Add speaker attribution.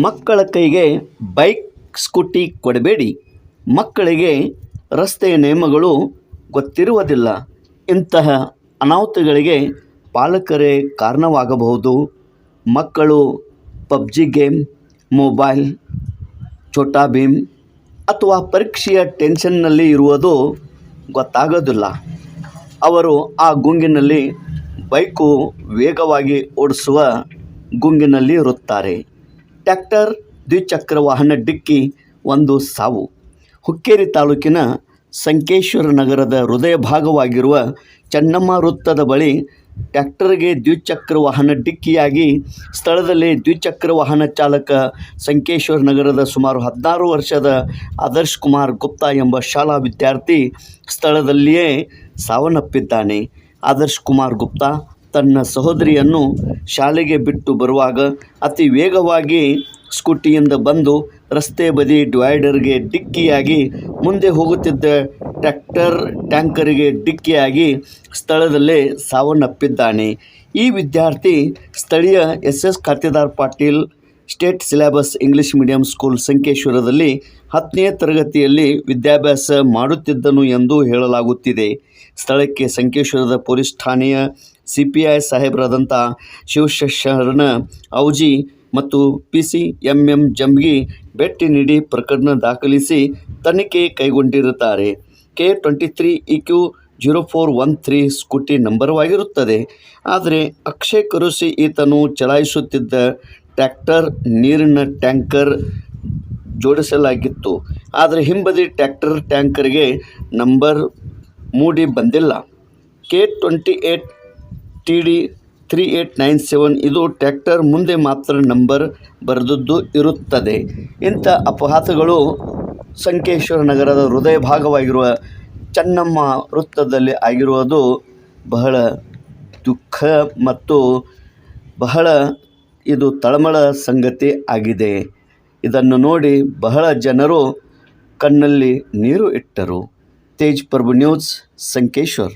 Speaker 1: ಮಕ್ಕಳ ಕೈಗೆ bike scooty ಕೊಡಬೇಡಿ. ಮಕ್ಕಳಿಗೆ ರಸ್ತೆಯ ನಿಯಮಗಳು ಗೊತ್ತಿರುವುದಿಲ್ಲ. ಇಂತಹ ಅನಾಹುತಗಳಿಗೆ ಪಾಲಕರೇ ಕಾರಣವಾಗಬಹುದು. ಮಕ್ಕಳು PUBG game, mobile, Chhota Bheem ಅಥವಾ ಪರೀಕ್ಷೆಯ ಟೆನ್ಷನ್ನಲ್ಲಿ ಇರುವುದು ಗೊತ್ತಾಗೋದಿಲ್ಲ. ಅವರು ಆ ಗುಂಗಿನಲ್ಲಿ ಬೈಕು ವೇಗವಾಗಿ ಓಡಿಸುವ ಗುಂಗಿನಲ್ಲಿ ಇರುತ್ತಾರೆ. ಟ್ರ್ಯಾಕ್ಟರ್ ದ್ವಿಚಕ್ರ ವಾಹನ ಡಿಕ್ಕಿ ಒಂದು ಸಾವು. ಹುಕ್ಕೇರಿ ತಾಲೂಕಿನ ಸಂಕೇಶ್ವರ ನಗರದ ಹೃದಯ ಭಾಗವಾಗಿರುವ ಚನ್ನಮ್ಮ ವೃತ್ತದ ಬಳಿ ಟ್ಯಾಕ್ಟರ್ಗೆ ದ್ವಿಚಕ್ರ ವಾಹನ ಡಿಕ್ಕಿಯಾಗಿ ಸ್ಥಳದಲ್ಲಿ ದ್ವಿಚಕ್ರ ವಾಹನ ಚಾಲಕ ಸಂಕೇಶ್ವರ ನಗರದ ಸುಮಾರು ಹದಿನಾರು ವರ್ಷದ ಆದರ್ಶ್ ಕುಮಾರ್ ಗುಪ್ತಾ ಎಂಬ ಶಾಲಾ ವಿದ್ಯಾರ್ಥಿ ಸ್ಥಳದಲ್ಲಿಯೇ ಸಾವನ್ನಪ್ಪಿದ್ದಾನೆ. ಆದರ್ಶ್ ಕುಮಾರ್ ಗುಪ್ತಾ ತನ್ನ ಸಹೋದರಿಯನ್ನು ಶಾಲೆಗೆ ಬಿಟ್ಟು ಬರುವಾಗ ಅತಿ ವೇಗವಾಗಿ ಸ್ಕೂಟಿಯಿಂದ ಬಂದು ರಸ್ತೆ ಬದಿ ಡಿವೈಡರ್ಗೆ ಡಿಕ್ಕಿಯಾಗಿ ಮುಂದೆ ಹೋಗುತ್ತಿದ್ದ ಟ್ರ್ಯಾಕ್ಟರ್ ಟ್ಯಾಂಕರಿಗೆ ಡಿಕ್ಕಿಯಾಗಿ ಸ್ಥಳದಲ್ಲೇ ಸಾವನ್ನಪ್ಪಿದ್ದಾನೆ. ಈ ವಿದ್ಯಾರ್ಥಿ ಸ್ಥಳೀಯ S S Khatedar Patil, state syllabus English medium school ಸಂಕೇಶ್ವರದಲ್ಲಿ ಹತ್ತನೇ ತರಗತಿಯಲ್ಲಿ ವಿದ್ಯಾಭ್ಯಾಸ ಮಾಡುತ್ತಿದ್ದನು ಎಂದು ಹೇಳಲಾಗುತ್ತಿದೆ. ಸ್ಥಳಕ್ಕೆ ಸಂಕೇಶ್ವರದ ಪೊಲೀಸ್ ಠಾಣೆಯ ಸಿ ಪಿ ಐ ಸಾಹೇಬರಾದಂಥ ಶಿವಶರಣ ಔಜಿ ಮತ್ತು P C M M Jamgi ಭೇಟಿ ನೀಡಿ ಪ್ರಕರಣ ದಾಖಲಿಸಿ ತನಿಖೆ ಕೈಗೊಂಡಿರುತ್ತಾರೆ. K twenty three E Q zero four one three scooty ನಂಬರ್ವಾಗಿರುತ್ತದೆ. ಆದರೆ ಅಕ್ಷಯ್ ಕರುಸಿ ಈತನು ಚಲಾಯಿಸುತ್ತಿದ್ದ ಟ್ರ್ಯಾಕ್ಟರ್ ನೀರಿನ ಟ್ಯಾಂಕರ್ ಜೋಡಿಸಲಾಗಿತ್ತು. ಆದರೆ ಹಿಂಬದಿ ಟ್ರ್ಯಾಕ್ಟರ್ ಟ್ಯಾಂಕರ್ಗೆ ನಂಬರ್ ಮೂಡಿ ಬಂದಿಲ್ಲ. K twenty eight T D three eight nine seven ಇದು ಟ್ಯಾಕ್ಟರ್ ಮುಂದೆ ಮಾತ್ರ ನಂಬರ್ ಬರೆದದ್ದು ಇರುತ್ತದೆ. ಇಂಥ ಅಪಘಾತಗಳು ಸಂಕೇಶ್ವರ ನಗರದ ಹೃದಯ ಭಾಗವಾಗಿರುವ ಚನ್ನಮ್ಮ ವೃತ್ತದಲ್ಲಿ ಆಗಿರುವುದು ಬಹಳ ದುಃಖ ಮತ್ತು ಬಹಳ ಇದು ತಳಮಳ ಸಂಗತಿ ಆಗಿದೆ. ಇದನ್ನು ನೋಡಿ ಬಹಳ ಜನರು ಕಣ್ಣಲ್ಲಿ ನೀರು ಇಟ್ಟರು. ತೇಜ್ ಪ್ರಭು ನ್ಯೂಸ್ ಸಂಕೇಶ್ವರ್.